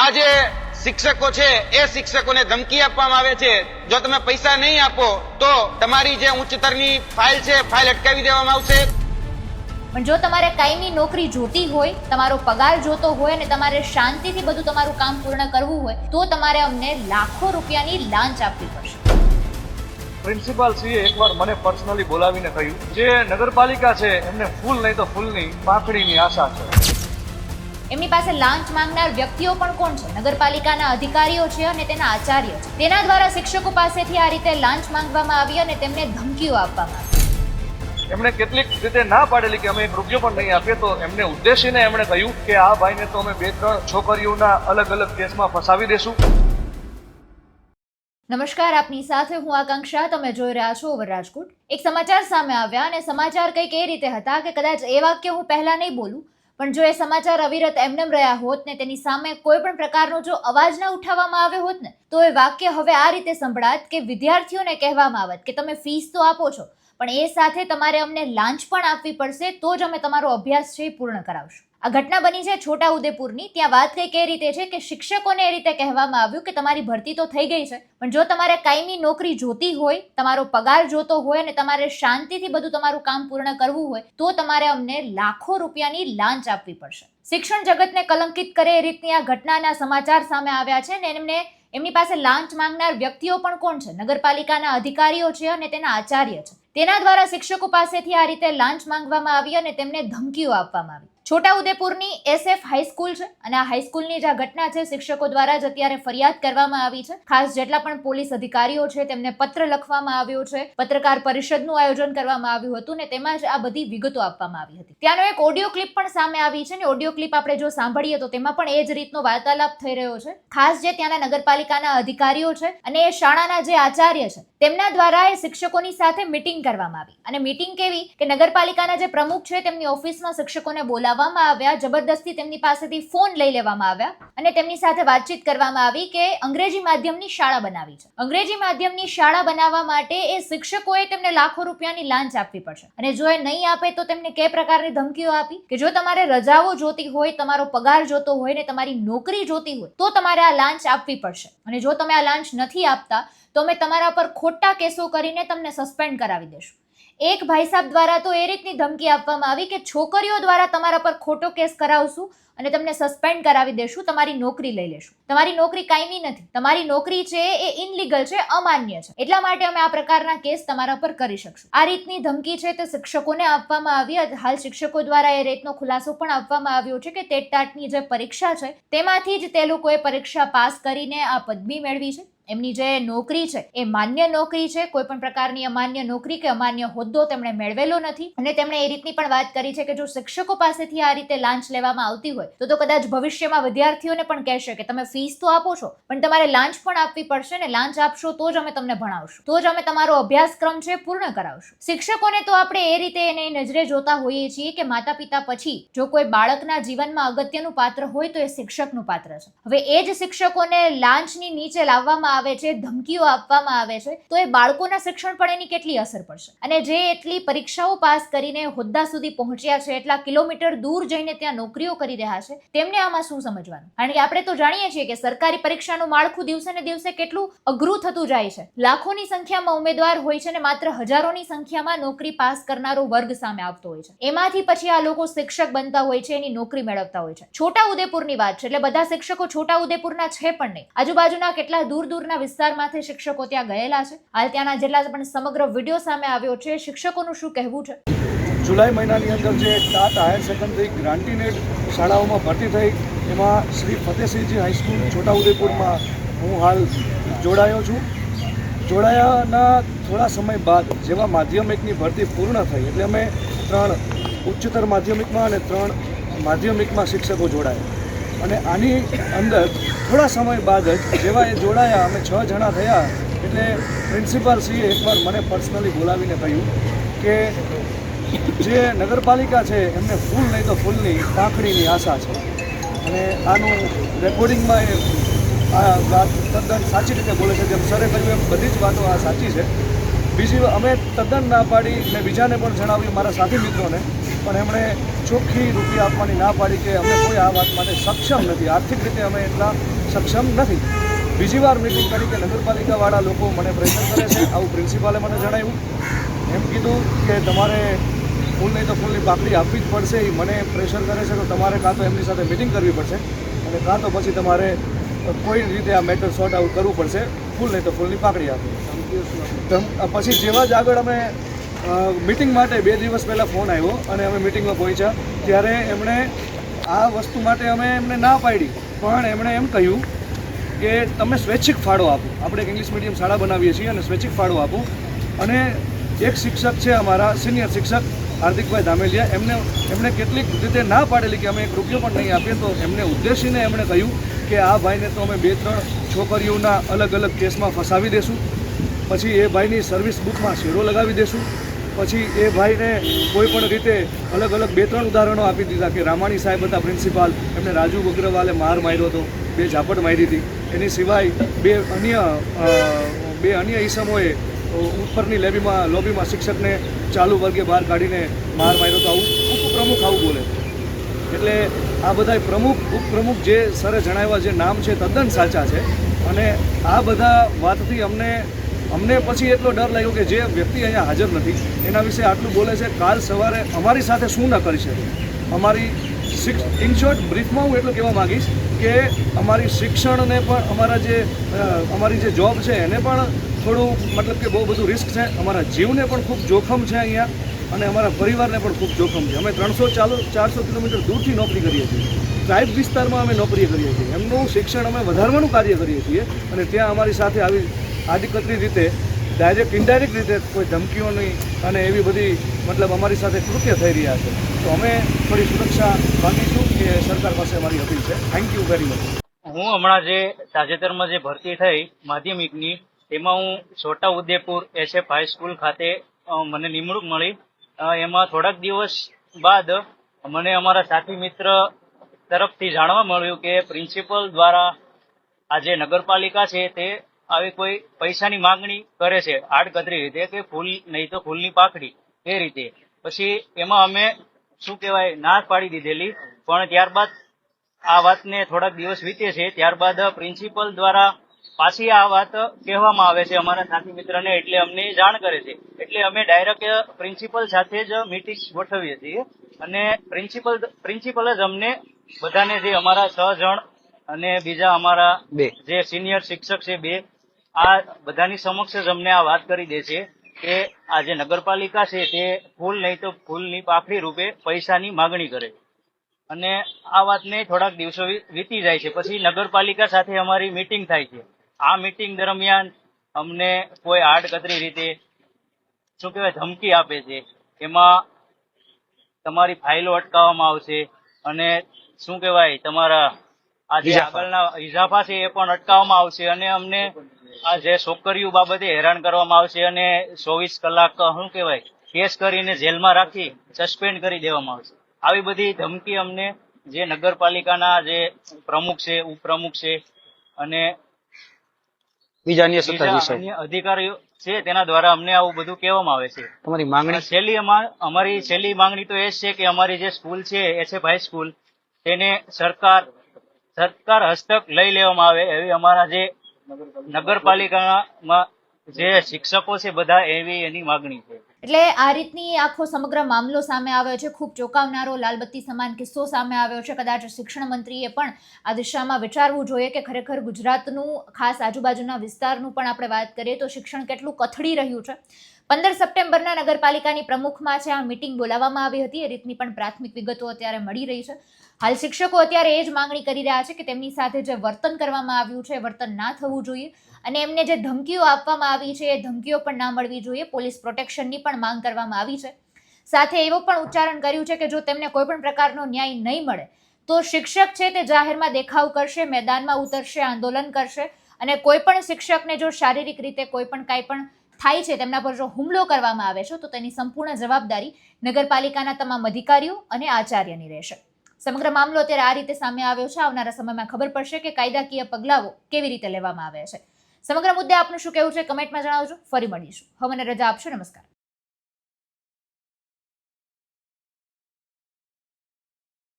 આ જે શિક્ષકો છે એ શિક્ષકોને ધમકી આપવામાં આવે છે. જો તમે પૈસા નહીં આપો તો તમારી જે ઉચ્ચતરની ફાઇલ છે ફાઇલ અટકાવી દેવામાં આવશે. પણ જો તમારે કાયમી નોકરી જોતી હોય તમારો પગાર જોતો હોય અને તમારે શાંતિથી બધું તમારું કામ પૂર્ણ કરવું હોય તો તમારે અમને લાખો રૂપિયાની લાંચ આપવી પડશે. પ્રિન્સિપાલ શ્રીએ એકવાર મને પર્સનલી બોલાવીને કહ્યું જે નગરપાલિકા છે એમને ફૂલ નહીં તો ફૂલની પાંખડીની આશા છે. એમની પાસે લાંચ માંગનાર વ્યક્તિઓ પણ કોણ છે? નગરપાલિકાના અધિકારીઓ છે અને તેના આચાર્ય છે. તેના દ્વારા શિક્ષકો પાસેથી આ રીતે લાંચ માંગવામાં આવી અને તેમને ધમકીઓ આપવામાં આવી. એમણે કેટલીક રીતે ના પાડેલી કે અમે એક રૂપિયો પણ નહીં આપીએ તો એમને ઉદ્દેશીને એમણે કહ્યું કે આ ભાઈને તો અમે બે ત્રણ છોકરીઓના અલગ અલગ કેસમાં ફસાવી દેશું. નમસ્કાર આપની સાથે હું આકાંક્ષા. તમે જોઈ રહ્યા છો ઓવર રાજકોટ. એક સમાચાર સામે આવ્યા અને સમાચાર કંઈક એ રીતે હતા કે કદાચ એ વાક્ય હું પહેલા નહીં બોલું પણ જો એ સમાચાર અવિરત એમનેમ રહ્યા હોત ને તેની સામે કોઈ પણ પ્રકારનો જો અવાજ ના ઉઠાવવામાં આવ્યો હોત ને, તો એ વાક્ય હવે આ રીતે સંભળાત કે વિદ્યાર્થીઓને કહેવામાં આવત કે તમે ફીસ તો આપો છો, પણ એ સાથે તમારે અમને લાંચ પણ આપવી પડશે, તો જ અમે તમારો અભ્યાસ છે એ પૂર્ણ કરાવશું. આ ઘટના બની છે છોટા ઉદેપુરની ત્યાં વાત કંઈક એ રીતે છે કે શિક્ષકોને એ રીતે કહેવામાં આવ્યું કે તમારી ભરતી તો થઈ ગઈ છે, પણ જો તમારે કાયમી નોકરી જોતી હોય, તમારો પગાર જોતો હોય અને તમારે શાંતિથી બધું તમારું કામ પૂર્ણ કરવું હોય, તો તમારે અમને લાખો રૂપિયાની લાંચ આપવી પડશે. શિક્ષણ જગતને કલંકિત કરે એ રીતની આ ઘટનાના સમાચાર સામે આવ્યા છે ને એમને એમની પાસે લાંચ માંગનાર વ્યક્તિઓ પણ કોણ છે? નગરપાલિકાના અધિકારીઓ છે અને તેના આચાર્ય છે. તેના દ્વારા શિક્ષકો પાસેથી આ રીતે લાંચ માંગવામાં આવી અને તેમને ધમકીઓ આપવામાં આવી. છોટા ઉદેપુરની એસએફ હાઈસ્કૂલ છે અને આ હાઈસ્કૂલની જે આ ઘટના છે, શિક્ષકો દ્વારા જ અત્યારે ફરિયાદ કરવામાં આવી છે. ખાસ જેટલા પણ પોલીસ અધિકારીઓ છે, તેમને પત્ર લખવામાં આવ્યો છે. પત્રકાર પરિષદનું આયોજન કરવામાં આવ્યું હતું ને તેમાં જ આ બધી વિગતો આપવામાં આવી હતી. ત્યાંનો એક ઓડિયો ક્લિપ પણ સામે આવી છે ને ઓડિયો ક્લિપ આપણે જો સાંભળીએ તો તેમાં પણ એ જ રીતનો વાર્તાલાપ થઈ રહ્યો છે. ખાસ જે ત્યાંના નગરપાલિકાના અધિકારીઓ છે અને એ શાળાના જે આચાર્ય છે, તેમના દ્વારા એ શિક્ષકોની સાથે મિટિંગ કરવામાં આવી. અને મિટિંગ કેવી? કે નગરપાલિકાના જે પ્રમુખ છે, તેમની ઓફિસમાં શિક્ષકોને બોલાવવામાં આવ્યા. જબરદસ્તી તેમની પાસેથી ફોન લઈ લેવામાં આવ્યા અને તેમની સાથે વાતચીત કરવામાં આવી કે અંગ્રેજી માધ્યમની શાળા બનાવી છે. અંગ્રેજી માધ્યમની શાળા બનાવવા માટે એ શિક્ષકોએ તેમને લાખો રૂપિયાની લાંચ આપવી પડશે. અને જો એ નહીં આપે તો તેમને કઈ પ્રકારની ધમકીઓ આપી? કે જો તમારે રજાઓ જોતી હોય, તમારો પગાર જોતો હોય ને તમારી નોકરી જોતી હોય, તો તમારે આ લાંચ આપવી પડશે. અને જો તમે આ લાંચ નથી આપતા, તો અમે તમારા પર ખોટા કેસો કરીને તમને સસ્પેન્ડ કરાવી દેશું. એક ભાઈ સાહેબ દ્વારા તો એ રીતની ધમકી આપવામાં આવી કે છોકરીઓ દ્વારા તમારા પર ખોટો કેસ કરાવશું અને તમને સસ્પેન્ડ કરાવી દેશું, તમારી નોકરી લઈ લેશું. તમારી નોકરી કાયમી નથી. તમારી નોકરી છે એ ઇનલીગલ છે, અમાન્ય છે. એટલા માટે અમે આ પ્રકારના કેસ તમારા પર કરી શકશું. આ રીતની ધમકી છે તે શિક્ષકોને આપવામાં આવી હાલ શિક્ષકો દ્વારા એ રીતનો ખુલાસો પણ આપવામાં આવ્યો છે કે તેટ તાટની જે પરીક્ષા છે, તેમાંથી જ તે લોકોએ પરીક્ષા પાસ કરીને આ પદવી મેળવી છે. એમની જે નોકરી છે, એ માન્ય નોકરી છે, કોઈ પણ પ્રકારની અમાન્ય નોકરી કે અમાન્ય હોદ્દો તેમણે મેળવેલો નથી. અને તેમણે એ રીતની પણ વાત કરી છે કે જો શિક્ષકો પાસેથી આ રીતે લાંચ લેવામાં આવતી હોય, તો તો કદાચ ભવિષ્યમાં વિદ્યાર્થીઓને પણ કહેશે કે તમે ફીસ તો આપો છો, પણ તમારે લાંચ પણ આપવી પડશે ને લાંચ આપશો તો જ અમે તમને ભણાવશું. તો જ અમે તમારો અભ્યાસક્રમ છે પૂર્ણ કરાવશું. શિક્ષકોને તો આપણે એ રીતે એને નજરે જોતા હોઈએ છીએ કે માતા પિતા પછી જો કોઈ બાળકના જીવનમાં અગત્યનું પાત્ર હોય તો એ શિક્ષકનું પાત્ર છે. હવે એ જ શિક્ષકોને લાંચની નીચે લાવવામાં આવે છે, ધમકીઓ આપવામાં આવે છે, તો એ બાળકોના શિક્ષણ પર એની કેટલી અસર પડશે? અને જે એટલી પરીક્ષાઓ પાસ કરીને હોદ્દા સુધી પહોંચ્યા છે, એટલા કિલોમીટર દૂર જઈને ત્યાં નોકરીઓ કરી રહ્યા છે, તેમને આમાં શું સમજવાનું? કારણ કે આપણે તો જાણીએ છીએ કે સરકારી પરીક્ષાનું માળખું દિવસે ને દિવસે કેટલું અઘરું થતું જાય છે. લાખોની સંખ્યામાં ઉમેદવાર હોય છે ને માત્ર હજારોની સંખ્યામાં નોકરી પાસ કરનારો વર્ગ સામે આવતો હોય છે. એમાંથી પછી આ લોકો શિક્ષક બનતા હોય છે, એની નોકરી મેળવતા હોય છે. છોટા ઉદેપુરની વાત છે, એટલે બધા શિક્ષકો છોટા ઉદેપુરના છે પણ નહીં. આજુબાજુના કેટલા દૂર દૂરના વિસ્તારમાંથી શિક્ષકો ત્યાં ગયેલા છે. હાલ ત્યાંના જેટલા પણ સમગ્ર વીડિયો સામે આવ્યો છે, શિક્ષકોનું શું કહેવું છે? જુલાઈ મહિનાની અંદર જે ટાટ હાયર સેકન્ડરી ગ્રાન્ટીનેટ શાળાઓમાં ભરતી થઈ, એમાં શ્રી ફતેહસિંહજી હાઈસ્કૂલ છોટાઉદેપુરમાં હું હાલ જોડાયો છું. જોડાયાના થોડા સમય બાદ જેવા માધ્યમિકની ભરતી પૂર્ણ થઈ, એટલે અમે ત્રણ ઉચ્ચતર માધ્યમિકમાં અને ત્રણ માધ્યમિકમાં શિક્ષકો જોડાયા. અને આની અંદર થોડા સમય બાદ જ જેવા એ જોડાયા, અમે છ જણા થયા, એટલે પ્રિન્સિપાલ શ્રીએ એકવાર મને પર્સનલી બોલાવીને કહ્યું કે જે નગરપાલિકા છે, એમને ફૂલ નહીં તો ફૂલની પાંખડીની આશા છે. અને આનું રેકોર્ડિંગમાં એ આ વાત તદ્દન સાચી રીતે બોલે છે, જેમ સરે કહ્યું એમ બધી જ વાતો આ સાચી છે. બીજી અમે તદ્દન ના પાડી મેં બીજાને પણ જણાવ્યું, મારા સાથી મિત્રોને પણ એમણે ચોખ્ખી રૂપિયા આપવાની ના પાડી કે અમે કોઈ આ વાત માટે સક્ષમ નથી. આર્થિક રીતે અમે એટલા સક્ષમ નથી. બીજી વાર મિટિંગ કરી કે નગરપાલિકાવાળા લોકો મને પ્રેશર કરે છે. આવું પ્રિન્સિપાલે મને જણાવ્યું. એમ કીધું કે તમારે ફૂલ નહીં તો ફૂલની પાકડી આપવી જ પડશે. એ મને પ્રેશર કરે છે તો તમારે કાં તો એમની સાથે મિટિંગ કરવી પડશે અને કાં તો પછી તમારે કોઈ રીતે આ મેટર સોર્ટ આઉટ કરવું પડશે. ફૂલ નહીં તો ફૂલની પાકડી આપવી. પછી જેવા જ આગળ અમે મિટિંગ માટે બે દિવસ પહેલાં ફોન આવ્યો અને અમે મિટિંગમાં પહોંચ્યા. ત્યારે એમણે આ વસ્તુ માટે અમે એમને ના પાડી. પણ એમણે એમ કહ્યું કે તમે સ્વૈચ્છિક ફાળો આપો. આપણે એક ઇંગ્લિશ મીડિયમ શાળા બનાવીએ છીએ અને સ્વૈચ્છિક ફાળો આપો. અને એક શિક્ષક છે અમારા સિનિયર શિક્ષક હાર્દિકભાઈ ધામેલિયા, એમને, એમણે કેટલીક રીતે ના પાડેલી કે અમે એક રૂપિયો પણ નહીં આપીએ, તો એમને ઉદ્દેશીને એમણે કહ્યું કે આ ભાઈને તો અમે બે, ત્રણ છોકરીઓના અલગ અલગ કેસમાં ફસાવી દેશું. પછી એ ભાઈની સર્વિસ બુકમાં શેરો લગાવી દેશું. પછી એ ભાઈને કોઈ પણ રીતે અલગ અલગ બે ત્રણ ઉદાહરણો આપી દીધા કે રામાણી સાહેબ હતા પ્રિન્સિપાલ એમને રાજુ અગ્રવાલે માર માર્યો હતો, બે ઝાપટ મારી હતી. એની સિવાય બે અન્ય બે અન્ય ઈસમોએ ઉપરની લેબીમાં, લોબીમાં શિક્ષકને ચાલુ વર્ગે બહાર કાઢીને માર માર્યો તો આવું ઉપપ્રમુખ આવું બોલે. એટલે આ બધા પ્રમુખ, ઉપપ્રમુખ જે સરે જણાવ્યા જે નામ છે તદ્દન સાચા છે. અને આ બધા વાતથી અમને અમને પછી એટલો ડર લાગ્યો કે જે વ્યક્તિ અહીંયા હાજર નથી, એના વિશે આટલું બોલે છે, કાલ સવારે અમારી સાથે શું ન કરી શકે? અમારી શિક્ષ ઇન શોર્ટ બ્રીફમાં હું એટલું કહેવા માગીશ કે અમારી શિક્ષણને પણ અમારા જે અમારી જે જોબ છે, એને પણ થોડું મતલબ કે બહુ બધું રિસ્ક છે. અમારા જીવને પણ ખૂબ જોખમ છે અહીંયા અને અમારા પરિવારને પણ ખૂબ જોખમ છે. અમે ત્રણસો ચાલો, ચારસો કિલોમીટર દૂરથી નોકરી કરીએ છીએ. ટ્રાઇબ વિસ્તારમાં અમે નોકરી કરીએ છીએ. એમનું શિક્ષણ અમે વધારવાનું કાર્ય કરીએ છીએ અને ત્યાં અમારી સાથે આવી આદિકતરી રીતે ડાયરેક્ટ ઇનડાયરેક્ટ રીતે કોઈ ધમકીઓની અને એવી બધી મતલબ અમારી સાથે કૃત્ય થઈ રહ્યા છે. તો અમે થોડી સુરક્ષા માંગીશું કે સરકાર પાસે અમારી અપીલ છે. થેન્ક યુ વેરી મચ હું હમણાં જે તાજેતરમાં જે ભરતી થઈ માધ્યમિકની તેમાં હું છોટા ઉદેપુર એસએફ હાઈસ્કૂલ ખાતે મને નિમણૂક મળી. એમાં થોડાક દિવસ બાદ મને અમારા સાથી મિત્ર તરફથી જાણવા મળ્યું કે પ્રિન્સિપલ દ્વારા આ જે નગરપાલિકા છે તે આવી કોઈ પૈસાની માંગણી કરે છે આડકતરી રીતે કે ફૂલ નહીં તો ફૂલની પાખડી એ રીતે. પછી એમાં અમે શું કહેવાય ના પાડી દીધેલી. પણ ત્યારબાદ આ વાતને થોડાક દિવસ વીતે છે. ત્યારબાદ પ્રિન્સિપલ દ્વારા પાછી આ વાત કહેવામાં આવે છે અમારા સાથી મિત્રને એટલે અમને જાણ કરે છે. એટલે અમે ડાયરેક્ટ પ્રિન્સિપલ સાથે જ મીટિંગ ગોઠવીએ છીએ. અને પ્રિન્સિપલ પ્રિન્સિપલ જ અમને બધાને જે અમારા છ જણ અને બીજા અમારા બે. જે સિનિયર શિક્ષક છે બે આ બધાની સમક્ષ જ અમને આ વાત કરી દે છે કે આ જે નગરપાલિકા છે તે ફૂલ નહીં તો ફૂલની પાખડી રૂપે પૈસાની માગણી કરે. અને આ વાતને થોડાક દિવસો વીતી જાય છે. પછી નગરપાલિકા સાથે અમારી મીટિંગ થાય છે. આ મીટિંગ દરમિયાન અમને કોઈ આડકતરી રીતે શું કહેવાય ધમકી આપે છે. એમાં તમારી ફાઇલો અટકાવવામાં આવશે અને શું કહેવાય તમારા આ જે. આગળના ઇજાફા છે એ પણ અટકાવવામાં આવશે અને અમને આ જે છોકરીઓ બાબતે હેરાન કરવામાં આવશે અને ચોવીસ કલાક શું કહેવાય કેસ કરીને જેલમાં રાખી સસ્પેન્ડ કરી દેવામાં આવશે. આવી બધી ધમકી અમને જે નગરપાલિકાના જે પ્રમુખ છે ઉપપ્રમુખ છે અને બીજા અન્ય અધિકારીઓ છે તેના દ્વારા અમને આવું બધું કહેવામાં આવે છે. તમારી માંગણી? છેલ્લી અમારી છેલ્લી માંગણી તો એ છે કે અમારી જે સ્કૂલ છે એસએફ હાઈ સ્કૂલ તેને સરકાર સરકાર હસ્તક લઈ લેવામાં આવે એવી અમારા જે નગરપાલિકામાં જે શિક્ષકો છે બધા એવી એની માગણી છે. એટલે આ રીતની આખો સમગ્ર મામલો સામે આવ્યો છે. ખૂબ ચોંકાવનારો લાલબત્તી સમાન કિસ્સો સામે આવ્યો છે. કદાચ શિક્ષણ મંત્રીએ પણ આ દિશામાં વિચારવું જોઈએ કે ખરેખર ગુજરાતનું ખાસ આજુબાજુના વિસ્તારનું પણ આપણે વાત કરીએ તો શિક્ષણ કેટલું કથળી રહ્યું છે. પંદર સપ્ટેમ્બરના નગરપાલિકાની પ્રમુખમાં છે. આ મિટિંગ બોલાવવામાં આવી હતી. એ રીતની પણ પ્રાથમિક વિગતો અત્યારે મળી રહી છે. હાલ શિક્ષકો અત્યારે એ જ માંગણી કરી રહ્યા છે કે તેમની સાથે જે વર્તન કરવામાં આવ્યું છે વર્તન ના થવું જોઈએ અને એમને જે ધમકીઓ આપવામાં આવી છે, એ ધમકીઓ પણ ના મળવી જોઈએ. પોલીસ પ્રોટેક્શનની પણ માંગ કરવામાં આવી છે. સાથે એવો પણ ઉચ્ચારણ કર્યું છે કે જો તેમને કોઈ પણ પ્રકારનો ન્યાય નહીં મળે, તો શિક્ષક છે તે જાહેરમાં દેખાવ કરશે, મેદાનમાં ઉતરશે, આંદોલન કરશે અને કોઈ પણ શિક્ષકને જો શારીરિક રીતે કોઈ પણ કાંઈ પણ થાય છે, તેમના પર જો હુમલો કરવામાં આવે છે, તો તેની સંપૂર્ણ જવાબદારી નગરપાલિકાના તમામ અધિકારીઓ અને આચાર્યની રહેશે. સમગ્ર મામલો અત્યારે આ રીતે સામે આવ્યો છે. આવનારા સમયમાં ખબર પડશે કે કાયદાકીય પગલાઓ કેવી રીતે લેવામાં આવે છે. સમગ્ર મુદ્દે આપનું શું કહેવું છે, કમેન્ટમાં જણાવજો. ફરી મળીશું. હવે મને રજા આપશો. નમસ્કાર.